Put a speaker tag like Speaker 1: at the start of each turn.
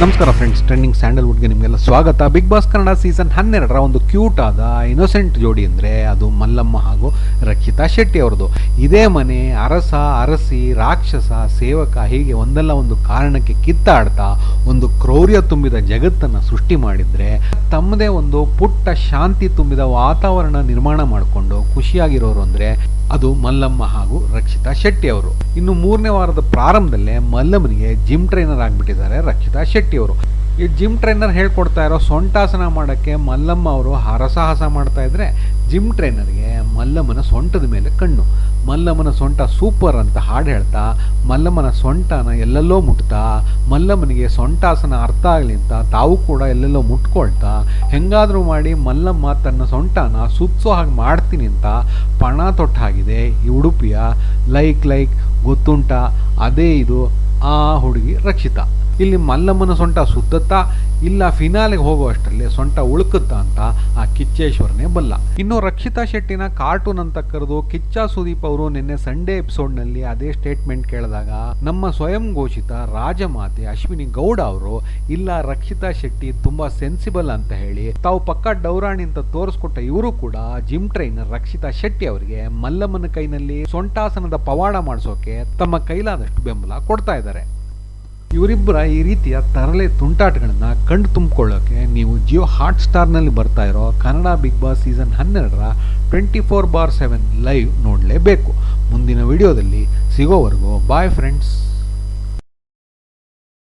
Speaker 1: ನಮಸ್ಕಾರ friends trending ಸ್ಯಾಂಡಲ್ವುಡ್ಗೆ ನಿಮಗೆಲ್ಲ ಸ್ವಾಗತ. ಬಿಗ್ ಬಾಸ್ ಕನ್ನಡ ಸೀಸನ್ ಹನ್ನೆರಡರ ಒಂದು ಕ್ಯೂಟ್ ಆದ ಇನ್ನೋಸೆಂಟ್ ಜೋಡಿ ಅಂದರೆ ಅದು ಮಲ್ಲಮ್ಮ ಹಾಗೂ ರಕ್ಷಿತಾ ಶೆಟ್ಟಿ ಅವ್ರದ್ದು. ಇದೇ ಮನೆ ಅರಸ, ಅರಸಿ, ರಾಕ್ಷಸ, ಸೇವಕ ಹೀಗೆ ಒಂದಲ್ಲ ಒಂದು ಕಾರಣಕ್ಕೆ ಕಿತ್ತಾಡ್ತಾ ಒಂದು ಕ್ರೌರ್ಯ ತುಂಬಿದ ಜಗತ್ತನ್ನು ಸೃಷ್ಟಿ ಮಾಡಿದರೆ ತಮ್ಮದೇ ಒಂದು ಪುಟ್ಟ ಶಾಂತಿ ತುಂಬಿದ ವಾತಾವರಣ ನಿರ್ಮಾಣ ಮಾಡಿಕೊಂಡು ಖುಷಿಯಾಗಿರೋರು ಅಂದರೆ ಅದು ಮಲ್ಲಮ್ಮ ಹಾಗೂ ರಕ್ಷಿತಾ ಶೆಟ್ಟಿ ಅವರು. ಇನ್ನು ಮೂರನೇ ವಾರದ ಪ್ರಾರಂಭದಲ್ಲೇ ಮಲ್ಲಮ್ಮನಿಗೆ ಜಿಮ್ ಟ್ರೈನರ್ ಆಗಿಬಿಟ್ಟಿದ್ದಾರೆ ರಕ್ಷಿತಾ ಶೆಟ್ಟಿ ಅವರು. ಈ ಜಿಮ್ ಟ್ರೈನರ್ ಹೇಳ್ಕೊಡ್ತಾ ಇರೋ ಸೊಂಟಾಸನ ಮಾಡೋಕ್ಕೆ ಮಲ್ಲಮ್ಮ ಅವರು ಹರಸಾಹಸ ಮಾಡ್ತಾ ಇದ್ರೆ ಜಿಮ್ ಟ್ರೈನರ್ಗೆ ಮಲ್ಲಮ್ಮನ ಸೊಂಟದ ಮೇಲೆ ಕಣ್ಣು. ಮಲ್ಲಮ್ಮನ ಸೊಂಟ ಸೂಪರ್ ಅಂತ ಹಾಡು ಹೇಳ್ತಾ, ಮಲ್ಲಮ್ಮನ ಸೊಂಟನ ಎಲ್ಲೆಲ್ಲೋ ಮುಟ್ತಾ, ಮಲ್ಲಮ್ಮನಿಗೆ ಸೊಂಟಾಸನ ಅರ್ಥ ಆಗಲಿ ಅಂತ ತಾವು ಕೂಡ ಎಲ್ಲೆಲ್ಲೋ ಮುಟ್ಕೊಳ್ತಾ, ಹೆಂಗಾದರೂ ಮಾಡಿ ಮಲ್ಲಮ್ಮ ತನ್ನ ಸೊಂಟನ ಸುತ್ತೋ ಹಾಗೆ ಮಾಡ್ತೀನಿ ಅಂತ ಪಣ ತೊಟ್ಟಾಗಿದೆ ಈ ಉಡುಪಿಯ. ಲೈಕ್ ಲೈಕ್, ಗೊತ್ತುಂಟ? ಅದೇ ಇದು ಆ ಹುಡುಗಿ ರಕ್ಷಿತಾ. ಇಲ್ಲಿ ಮಲ್ಲಮ್ಮನ ಸೊಂಟ ಸುತ್ತತ್ತಾ, ಇಲ್ಲ ಫಿನಾಲೆಗೆ ಹೋಗುವಷ್ಟರಲ್ಲಿ ಸೊಂಟ ಉಳುಕುತ್ತಾ ಅಂತ ಆ ಕಿಚ್ಚೇಶ್ವರನೇ ಬಲ್ಲ. ಇನ್ನು ರಕ್ಷಿತಾ ಶೆಟ್ಟಿನ ಕಾರ್ಟೂನ್ ಅಂತ ಕರೆದು ಕಿಚ್ಚ ಸುದೀಪ್ ಅವರು ನಿನ್ನೆ ಸಂಡೇ ಎಪಿಸೋಡ್ನಲ್ಲಿ ಅದೇ ಸ್ಟೇಟ್ಮೆಂಟ್ ಕೇಳಿದಾಗ, ನಮ್ಮ ಸ್ವಯಂ ಘೋಷಿತ ರಾಜಮಾತೆ ಅಶ್ವಿನಿ ಗೌಡ ಅವರು, ಇಲ್ಲ ರಕ್ಷಿತಾ ಶೆಟ್ಟಿ ತುಂಬಾ ಸೆನ್ಸಿಬಲ್ ಅಂತ ಹೇಳಿ, ತಾವು ಪಕ್ಕ ಡೌರಾಣಿ ಅಂತ ತೋರಿಸ್ಕೊಟ್ಟ ಇವರು ಕೂಡ ಜಿಮ್ ಟ್ರೈನರ್ ರಕ್ಷಿತಾ ಶೆಟ್ಟಿ ಅವರಿಗೆ ಮಲ್ಲಮ್ಮನ ಕೈನಲ್ಲಿ ಸೊಂಟಾಸನದ ಪವಾಡ ಮಾಡಿಸೋಕೆ ತಮ್ಮ ಕೈಲಾದಷ್ಟು ಬೆಂಬಲ ಕೊಡ್ತಾ ಇದ್ದಾರೆ. ಇವರಿಬ್ಬರ ಈ ರೀತಿಯ ತರಲೆ ತುಂಟಾಟಗಳನ್ನು ಕಂಡು ತುಂಬಿಕೊಳ್ಳೋಕೆ ನೀವು ಜಿಯೋ ಹಾಟ್ ಸ್ಟಾರ್ನಲ್ಲಿ ಬರ್ತಾ ಇರೋ ಕನ್ನಡ ಬಿಗ್ ಬಾಸ್ ಸೀಸನ್ ಹನ್ನೆರಡರ twenty four bar seven live ನೋಡಲೇಬೇಕು. ಮುಂದಿನ ವಿಡಿಯೋದಲ್ಲಿ ಸಿಗೋವರೆಗೂ ಬಾಯ್ ಫ್ರೆಂಡ್ಸ್